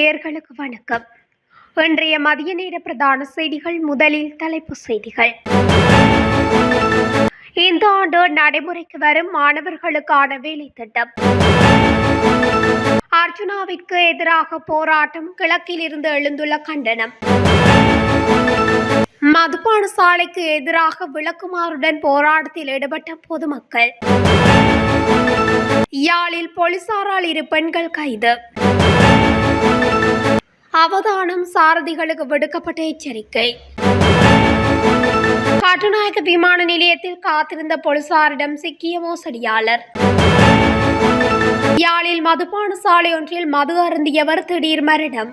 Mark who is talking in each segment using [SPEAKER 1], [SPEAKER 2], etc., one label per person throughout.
[SPEAKER 1] நேர்களுக்கு வணக்கம். இன்றைய மதிய நேர பிரதான செய்திகள் முதலில் தலைப்பு செய்திகள். இந்த ஆண்டு நடைமுறைக்கு வரும் மாணவர்களுக்கான வேலை திட்டம் அர்ஜுனாவிற்கு எதிராக போராட்டம் கிழக்கில் இருந்து எழுந்துள்ள கண்டனம். மதுபான சாலைக்கு எதிராக விளக்குமாறுடன் போராட்டத்தில் ஈடுபட்ட பொதுமக்கள். யாழில் போலீசாரால் இரு பெண்கள் கைது. அவதானம் சாரதிகளுக்கு விடுக்கப்பட்ட எச்சரிக்கை. கட்டுநாயக்க விமான நிலையத்தில் காத்திருந்த போலீசாரிடம் சிக்கிய மோசடியாளர். யாழில் மதுபான சாலை ஒன்றில் மது அருந்தியவர் திடீர் மரணம்.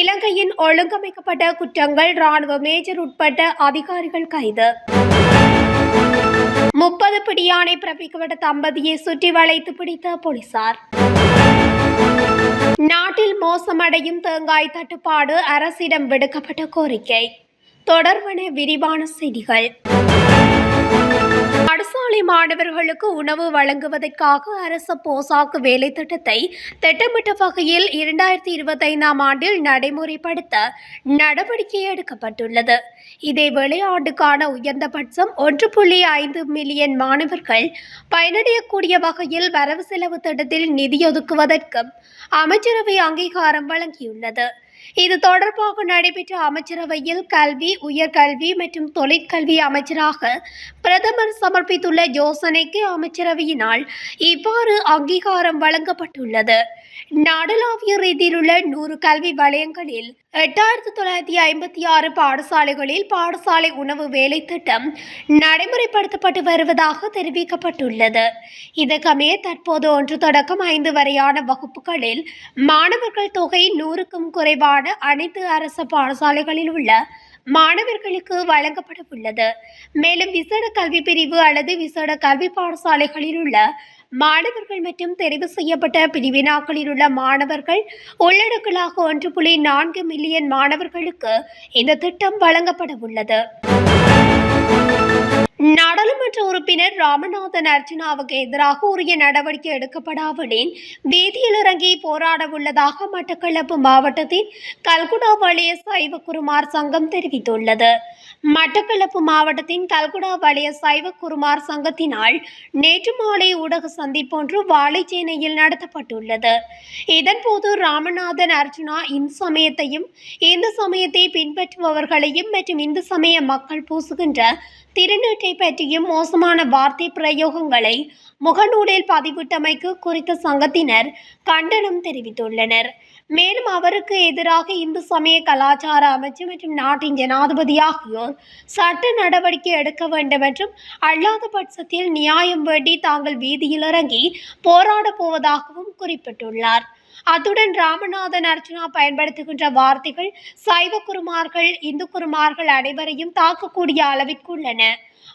[SPEAKER 1] இலங்கையின் ஒழுங்கமைக்கப்பட்ட குற்றங்கள் ராணுவ மேஜர் உட்பட்ட அதிகாரிகள் கைது. முப்பது பிடியானை பிறப்பிக்கப்பட்ட தம்பதியை சுற்றி வளைத்து பிடித்த போலீசார். நாட்டில் மோசமடையும் தேங்காய் தட்டுப்பாடு அரசிடம் விடுக்கப்பட்ட கோரிக்கை. தொடர்பான விரிவான செய்திகள். பாடசாலை மாணவர்களுக்கு உணவு வழங்குவதற்காக அரசு போசாக்கு வேலை திட்டத்தை திட்டமிட்ட வகையில் இரண்டாயிரத்தி இருபத்தைந்தாம் ஆண்டில் நடைமுறைப்படுத்த நடவடிக்கை எடுக்கப்பட்டுள்ளது. இதேவேளை ஆண்டுக்கான உயர்ந்தபட்சம் ஒன்று புள்ளி ஐந்து மில்லியன் மாணவர்கள் பயனடையக்கூடிய வகையில் வரவு செலவு திட்டத்தில் நிதி ஒதுக்குவதற்கும் அமைச்சரவை அங்கீகாரம் வழங்கியுள்ளது. இது தொடர்பாக நடைபெற்ற அமைச்சரவையில் கல்வி உயர்கல்வி மற்றும் தொழிற்கல்வி அமைச்சராக பிரதமர் சமர்ப்பித்துள்ள யோசனைக்கு அமைச்சரவையினால் இவ்வாறு அங்கீகாரம் வழங்கப்பட்டுள்ளது. நாடளாவிய ரீதியிலுள்ள நூறு கல்வி வலயங்களில் எட்டாயிரத்தி தொள்ளாயிரத்தி ஐம்பத்தி ஆறு பாடசாலைகளில் பாடசாலை உணவு வேலை திட்டம் நடைமுறைப்படுத்தப்பட்டு வருவதாக தெரிவிக்கப்பட்டுள்ளது. இதற்கமைய தற்போது ஒன்று தொடக்கம் ஐந்து வரையான வகுப்புகளில் மாணவர்கள் தொகை நூறுக்கும் குறைவான அனைத்து அரசு பாடசாலைகளில் உள்ள மாணவர்களுக்கு வழங்கப்பட உள்ளது மேலும் விசேட கல்வி பிரிவு அல்லது விசேட கல்வி பாடசாலைகளில் உள்ள மாணவர்கள் மற்றும் தெரிவு செய்யப்பட்ட பிரிவினாக்களில் உள்ள மாணவர்கள் உள்ளடக்கலாக ஒன்று புள்ளி நான்கு மில்லியன் மாணவர்களுக்கு இந்த திட்டம் வழங்கப்பட உள்ளது நாடாளுமன்ற உறுப்பினர் ராமநாதன் அர்ஜுனாவுக்கு எதிராக உரிய நடவடிக்கை எடுக்கப்படாவிடின் வீதியில் இறங்கி போராட உள்ளதாக மட்டக்களப்பு மாவட்டத்தின் கல்குடா வலய சைவ குருமார் சங்கம் தெரிவித்துள்ளது. மட்டக்களப்பு மாவட்டத்தின் கல்குடா வலய சைவ குருமார் சங்கத்தினால் நேற்று மாலை ஊடக சந்திப்பொன்று வாழைச்சேனையில் நடத்தப்பட்டுள்ளது. இதன்போது ராமநாதன் அர்ஜுனா இந்து சமயத்தையும் இந்து சமயத்தை பின்பற்றுபவர்களையும் மற்றும் இந்து சமய மக்கள் பூசுகின்ற திருநீட்டை பற்றியும் மோசமான வார்த்தை பிரயோகங்களை முகநூலில் பதிவிட்டமைக்கு குறித்த சங்கத்தினர் கண்டனம் தெரிவித்துள்ளனர். மேலும் அவருக்கு எதிராக இந்து சமய கலாச்சார அமைச்சு மற்றும் நாட்டின் ஜனாதிபதி ஆகியோர் சட்ட நடவடிக்கை எடுக்க வேண்டும் என்றும் அல்லாத பட்சத்தில் நியாயம் வேண்டி தாங்கள் வீதியில் இறங்கி போராடப் போவதாகவும் குறிப்பிட்டுள்ளார். அத்துடன் ராமநாதன் அர்ச்சனா பயன்படுத்துகின்ற வார்த்தைகள் சைவ குருமார்கள் இந்து குருமார்கள் அனைவரையும் தாக்கக்கூடிய அளவிற்குள்ளன.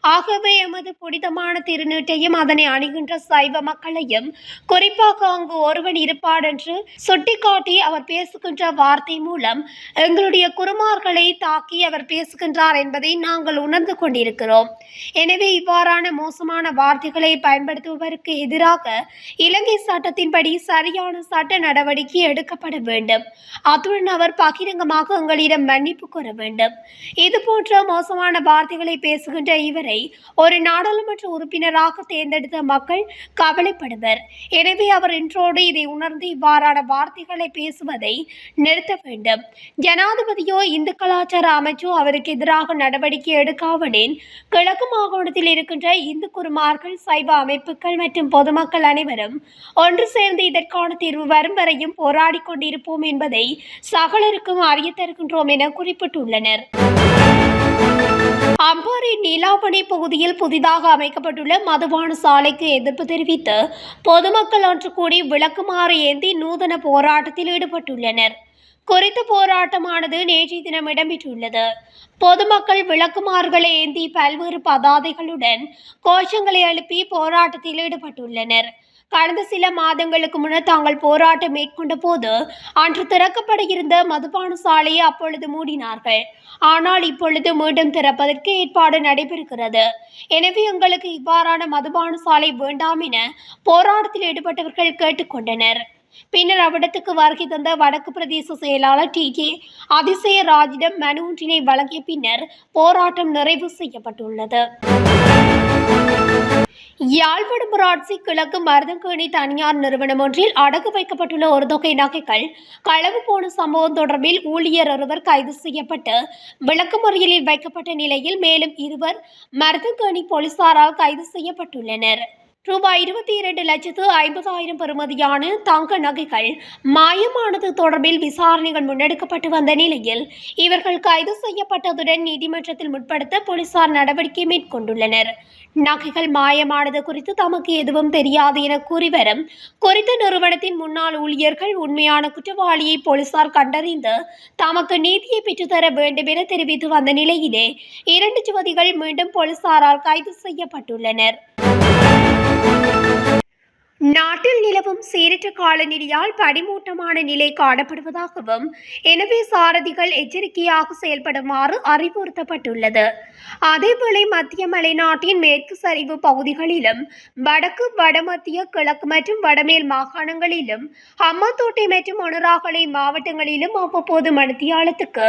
[SPEAKER 1] ஆகவே எமது புனிதமான திருநீட்டையும் அதனை அணுகின்ற சைவ மக்களையும் குறிப்பாக அங்கு ஒருவன் இருப்பாடென்று என்று சுட்டிக்காட்டி அவர் பேசுகின்ற வார்த்தை மூலம் எங்களுடைய குருமார்களை தாக்கி அவர் பேசுகின்றார் என்பதை நாங்கள் உணர்ந்து கொண்டிருக்கிறோம். எனவே இவ்வாறான மோசமான வார்த்தைகளை பயன்படுத்துபவருக்கு எதிராக இலங்கை சட்டத்தின்படி சரியான சட்ட நடவடிக்கை எடுக்கப்பட வேண்டும். அத்துடன் அவர் பகிரங்கமாக எங்களிடம் மன்னிப்பு கோர வேண்டும். இதுபோன்ற மோசமான வார்த்தைகளை பேசுகின்ற இவரை ஒரு நாடாளுமன்ற உறுப்பினராக தேர்ந்தெடுத்த மக்கள் கவலைப்படுவர். எனவே அவர் இன்றோடு இதை உணர்ந்து இவ்வாறான வார்த்தைகளை பேசுவதை நிறுத்த வேண்டும். ஜனாதிபதியோ இந்து கலாச்சார அமைச்சோ அவருக்கு எதிராக நடவடிக்கை எடுக்காவிடின் கிழக்கு மாகாணத்தில் இருக்கின்ற இந்து குருமார்கள் சைவ அமைப்புகள் மற்றும் பொதுமக்கள் அனைவரும் ஒன்று சேர்ந்து இதற்கான தீர்வு வரும் வரையும் போராடிக் கொண்டிருப்போம் என்பதை சகலருக்கும் அறிய தருகின்றோம் என குறிப்பிட்டுள்ளனர். அம்பாறை பகுதியில் புதிதாக அமைக்கப்பட்டுள்ள மதுபான சாலைக்கு எதிர்ப்பு தெரிவித்து பொதுமக்கள் ஒன்று கூடி விளக்குமாறு ஏந்தி நூதன போராட்டத்தில் ஈடுபட்டுள்ளனர். குறித்த போராட்டமானது நேற்றைய தினம் இடம்பெற்றுள்ளது. பொதுமக்கள் விளக்குமாறுகளை ஏந்தி பல்வேறு பதாதைகளுடன் கோஷங்களை எழுப்பி போராட்டத்தில் ஈடுபட்டுள்ளனர். கடந்த சில மாதங்களுக்கு முன்னர் தாங்கள் போராட்டம் மேற்கொண்ட போது அன்று திறக்கப்பட இருந்த மதுபான சாலையை அப்பொழுது மூடினார்கள். ஆனால் இப்பொழுது மீண்டும் திறப்பதற்கு ஏற்பாடு நடைபெறுகிறது. எனவே எங்களுக்கு இவ்வாறான மதுபான சாலை வேண்டாம் என போராட்டத்தில் ஈடுபட்டவர்கள் கேட்டுக்கொண்டனர். பின்னர் அவ்விடத்துக்கு வருகை தந்த வடக்கு பிரதேச செயலாளர் டி. ஜே அதிசயராஜிடம் மனு ஒன்றினை வழங்கிய பின்னர் போராட்டம் நிறைவு செய்யப்பட்டுள்ளது. யாழ்ப்பாணம் ராட்சி கிழக்கு மருதங்கேணி தனியார் நிறுவனம் ஒன்றில் அடகு வைக்கப்பட்டுள்ள ஒரு தொகை நகைகள் களவு போன சம்பவம் தொடர்பில் ஊழியர் ஒருவர் கைது செய்யப்பட்டு விளக்கமறியலில் வைக்கப்பட்ட நிலையில் மேலும் இருவர் மருதங்கேணி போலீசாரால் கைது செய்யப்பட்டுள்ளனர். ரூபாய் இருபத்தி இரண்டு லட்சத்து ஐம்பதாயிரம் பெறுமதியான தங்க நகைகள் மாயமானது தொடர்பில் விசாரணைகள் முன்னெடுக்கப்பட்டு வந்த நிலையில் இவர்கள் கைது செய்யப்பட்டதுடன் நீதிமன்றத்தில் முற்படுத்த போலீசார் நடவடிக்கை மேற்கொண்டுள்ளனர். நகைகள் மாயமானது குறித்து தமக்கு எதுவும் தெரியாது என கூறிவரும் குறித்த நிறுவனத்தின் முன்னாள் ஊழியர்கள் உண்மையான குற்றவாளியை போலீசார் கண்டறிந்து தமக்கு நீதியை பெற்றுத்தர வேண்டும் என தெரிவித்து வந்த நிலையிலே இரண்டு ஜோதிகள் மீண்டும் போலீசாரால் கைது செய்யப்பட்டுள்ளனர். நாட்டில் நிலவும் சீரற்ற காலநிலையால் படிமூட்டமான நிலை காணப்படுவதாகவும் எனவே சாரதிகள் எச்சரிக்கையாக செயல்படுமாறு அறிவுறுத்தப்பட்டுள்ளது. அதேவேளை மத்திய மலைநாட்டின் மேற்கு சரிவு பகுதிகளிலும் வடக்கு வடமத்திய கிழக்கு மற்றும் வடமேல் மாகாணங்களிலும் அம்மத்தோட்டை மற்றும் மொனராகலை மாவட்டங்களிலும் அவ்வப்போது மணித்தியாலத்துக்கு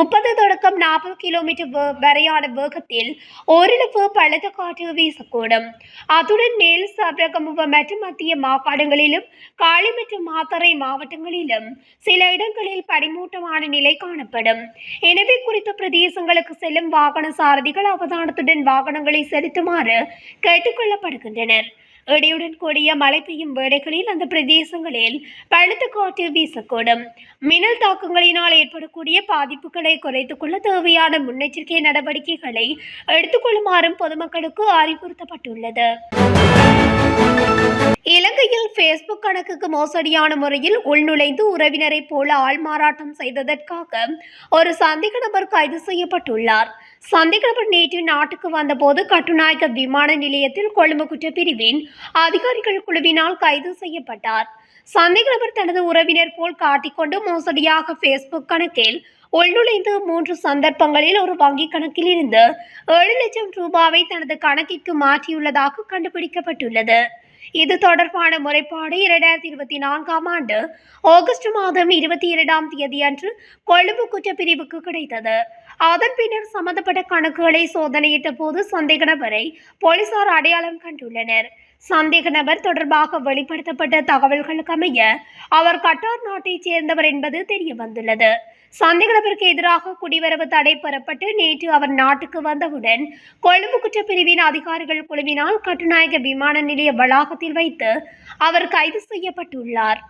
[SPEAKER 1] முப்பது தொடக்கம் நாற்பது கிலோமீட்டர் வரையான வேகத்தில் ஓரளவு பலத்த காற்று வீசக்கூடும். அத்துடன் மேல் சபரகமுவ மற்றும் மத்திய மாகாணங்களிலும் காளி மற்றும் மாத்தறை மாவட்டங்களிலும் சில இடங்களில் படிமூட்டமான நிலை காணப்படும். எனவே குறித்த பிரதேசங்களுக்கு செல்லும் வாகன சாரதிகள் அவதானத்துடன் வாகனங்களை செலுத்துமாறு கேட்டுக்கொள்ளப்படுகின்றனர் இடியுடன் கூடிய மழை பெய்யும் வேடைகளில் அந்த பிரதேசங்களில் பழுத்து காற்று வீசக்கூடும். மின்னல் தாக்கங்களினால் ஏற்படக்கூடிய பாதிப்புகளை குறைத்துக் கொள்ள தேவையான முன்னெச்சரிக்கை நடவடிக்கைகளை எடுத்துக்கொள்ளுமாறும் பொதுமக்களுக்கு அறிவுறுத்தப்பட்டுள்ளது. இலங்கையில் ஃபேஸ்புக் கணக்குக்கு மோசடியான முறையில் உள்நுழைந்து உறவினரை போல ஆள்மாறாட்டம் செய்ததற்காக ஒரு சந்தேக நபர் கைது செய்யப்பட்டுள்ளார். சந்தேக நபர் நேற்று நாட்டுக்கு வந்தபோது கட்டுநாயக்க விமான நிலையத்தில் கொழும்பு குற்றப்பிரிவின் அதிகாரிகள் குழுவினால் கைது செய்யப்பட்டார். சந்தேக நபர் தனது உறவினர் போல் காட்டிக்கொண்டு மோசடியாக ஃபேஸ்புக் கணக்கில் உள்நுழைந்து மூன்று சந்தர்ப்பங்களில் ஒரு வங்கிக் கணக்கில் இருந்து ஏழு லட்சம் ரூபாவை தனது கணக்கிற்கு மாற்றியுள்ளதாக கண்டுபிடிக்கப்பட்டுள்ளது. இது தொடர்பான முறைப்பாடு இரண்டாயிரத்தி இருபத்தி நான்காம் ஆண்டு ஆகஸ்ட் மாதம் இருபத்தி இரண்டாம் தேதி அன்று கொழும்பு குற்றப்பிரிவுக்கு கிடைத்தது. அதன் பின்னர் சம்பந்தப்பட்ட கணக்குகளை சோதனையிட்ட போது சந்தேக நபரை போலீசார் அடையாளம் கண்டுள்ளனர். சந்தேக நபர் தொடர்பாக வெளிப்படுத்தப்பட்ட தகவல்களுக்கு அமைய அவர் கட்டார் நாட்டைச் சேர்ந்தவர் என்பது தெரிய வந்துள்ளது சந்தேக நபருக்கு எதிராக குடிவரவு தடை பெறப்பட்டு நேற்று அவர் நாட்டுக்கு வந்தவுடன் கொழும்பு குற்றப்பிரிவின் அதிகாரிகள் குழுவினால் கட்டுநாயக விமான நிலைய வளாகத்தில் வைத்து அவர் கைது செய்யப்பட்டுள்ளார்.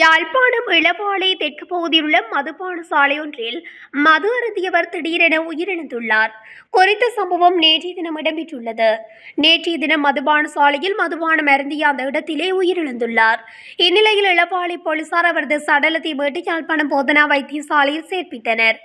[SPEAKER 1] யாழ்ப்பாணம் இளவாலை தெற்கு பகுதியில் உள்ள மதுபான சாலையொன்றில் மது அருந்தியவர் திடீரென உயிரிழந்துள்ளார். குறித்த சம்பவம் நேற்றைய தினம் இடம்பெற்றுள்ளது. நேற்றைய தினம் மதுபான சாலையில் மதுபானம் அருந்திய அந்த இடத்திலே உயிரிழந்துள்ளார். இந்நிலையில் இளவாலை போலீசார் அவரது சடலத்தை மீட்டு யாழ்ப்பாணம் போதனா வைத்தியசாலையில் சேர்ப்பித்தனர்.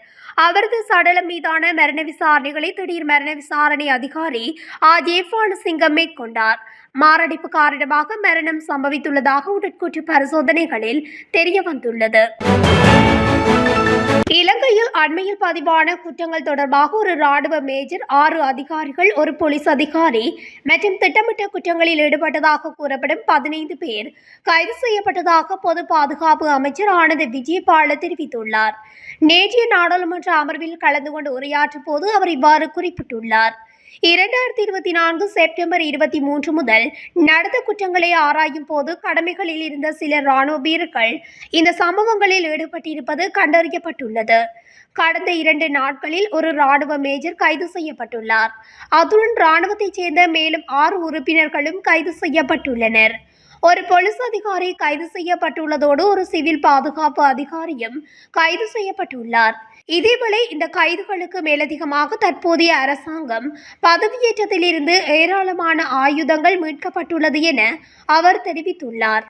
[SPEAKER 1] அவரது சடலம் மீதான மரண விசாரணைகளை திடீர் மரண விசாரணை அதிகாரி ஆஜேஃபான் சிங்கம் மேற்கொண்டார். மாரடைப்பு காரணமாக மரணம் சம்பவித்துள்ளதாக உடற்கூற்று பரிசோதனைகளில் தெரிய வந்துள்ளது இலங்கையில் அண்மையில் பதிவான குற்றங்கள் தொடர்பாக ஒரு ராணுவ மேஜர் ஆறு அதிகாரிகள் ஒரு போலீஸ் அதிகாரி மற்றும் திட்டமிட்ட குற்றங்களில் ஈடுபட்டதாக கூறப்படும் பதினைந்து பேர் கைது செய்யப்பட்டதாக பொது பாதுகாப்பு அமைச்சர் ஆனந்த் விஜயபால தெரிவித்துள்ளார். நேற்றைய நாடாளுமன்ற அமர்வில் கலந்து கொண்டு உரையாற்றும் போது அவர் இவ்வாறு குறிப்பிட்டுள்ளார். இரண்டாயிரத்தி இருபத்தி நான்கு செப்டம்பர் இருபத்தி மூன்று முதல் நடந்த குற்றங்களை ஆராயும் போது கடமைகளில் இருந்த சில ராணுவ வீரர்கள் இந்த சம்பவங்களில் ஈடுபட்டிருப்பது கண்டறியப்பட்டுள்ளது. கடந்த இரண்டு நாட்களில் ஒரு ராணுவ மேஜர் கைது செய்யப்பட்டுள்ளார். அத்துடன் ராணுவத்தைச் சேர்ந்த மேலும் ஆறு உறுப்பினர்களும் கைது செய்யப்பட்டுள்ளனர். ஒரு போலீஸ் அதிகாரி கைது செய்யப்பட்டுள்ளதோடு ஒரு சிவில் பாதுகாப்பு அதிகாரியும் கைது செய்யப்பட்டுள்ளார். இதேவேளை இந்த கைதுகளுக்கு மேலதிகமாக தற்போதைய அரசாங்கம் பதவியேற்றத்திலிருந்து ஏராளமான ஆயுதங்கள் மீட்கப்பட்டுள்ளது என அவர் தெரிவித்துள்ளார்.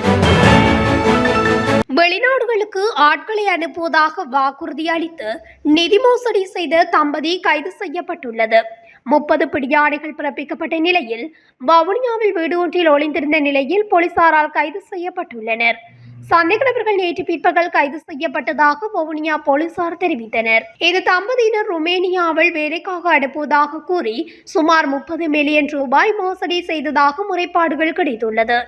[SPEAKER 1] வெளிநாடுகளுக்கு ஆட்களை அனுப்புவதாக வாக்குறுதி அளித்து நிதி மோசடி செய்த தம்பதி கைது செய்யப்பட்டுள்ளது. முப்பது பிடியாணைகள் பிறப்பிக்கப்பட்ட நிலையில் வவுனியாவில் வீடு ஒன்றில் ஒளிந்திருந்த நிலையில் போலீசாரால் கைது செய்யப்பட்டுள்ளனர். சந்தேக நபர்கள் நேற்று பிற்பகல் கைது செய்யப்பட்டதாக வவுனியா போலீசார் தெரிவித்தனர். இந்த தம்பதியினர் ருமேனியாவில் வேலைக்காக அனுப்புவதாக கூறி சுமார் முப்பது மில்லியன் ரூபாய் மோசடி செய்ததாக முறைப்பாடுகள் கிடைத்துள்ளது.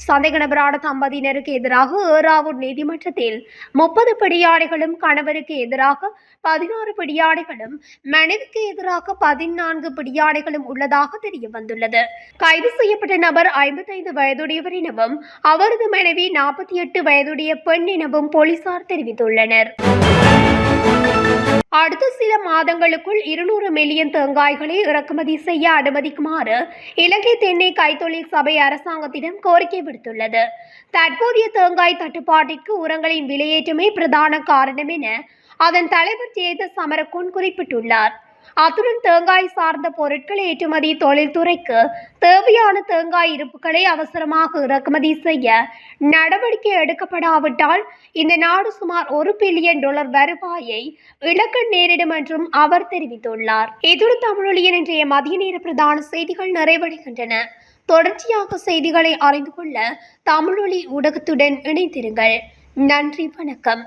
[SPEAKER 1] சந்தேக நபரான தம்பதியினருக்கு எதிராக ஏறாவூர் நீதிமன்றத்தில் முப்பது பிடியாடைகளும் கணவருக்கு எதிராக பதினாறு பிடியாடைகளும் மனைவிக்கு எதிராக பதினான்கு பிடியாடைகளும் உள்ளதாக தெரிய வந்துள்ளது கைது செய்யப்பட்ட நபர் ஐம்பத்தைந்து வயதுடையவர் எனவும் அவரது மனைவி நாற்பத்தி எட்டு வயதுடைய பெண் எனவும் போலீசார் தெரிவித்துள்ளனர். அடுத்த சில மாதங்களுக்குள் இருநூறு மில்லியன் தேங்காய்களை இறக்குமதி செய்ய அனுமதிக்குமாறு இலங்கை தென்னை கைத்தொழில் சபை அரசாங்கத்திடம் கோரிக்கை விடுத்துள்ளது. தற்போதைய தேங்காய் தட்டுப்பாட்டிற்கு உரங்களின் விலையேற்றமே பிரதான காரணம் என அதன் தலைவர் ஜேத சமரக்கோன் குறிப்பிட்டுள்ளார். அத்துடன் தேங்காய் சார்ந்த பொருட்கள் ஏற்றுமதி தொழில்துறைக்கு தேவையான தேங்காய் இருப்புகளை அவசரமாக இறக்குமதி செய்ய நடவடிக்கை எடுக்கப்படாவிட்டால் இந்த நாடு சுமார் ஒரு பில்லியன் டாலர் வருவாயை இழக்க நேரிடும் என்றும் அவர் தெரிவித்துள்ளார். இதோடு தமிழொலியின் இன்றைய மதிய நேர பிரதான செய்திகள் நிறைவடைகின்றன. தொடர்ச்சியாக செய்திகளை அறிந்து கொள்ள தமிழொலி ஊடகத்துடன் இணைந்திருங்கள். நன்றி வணக்கம்.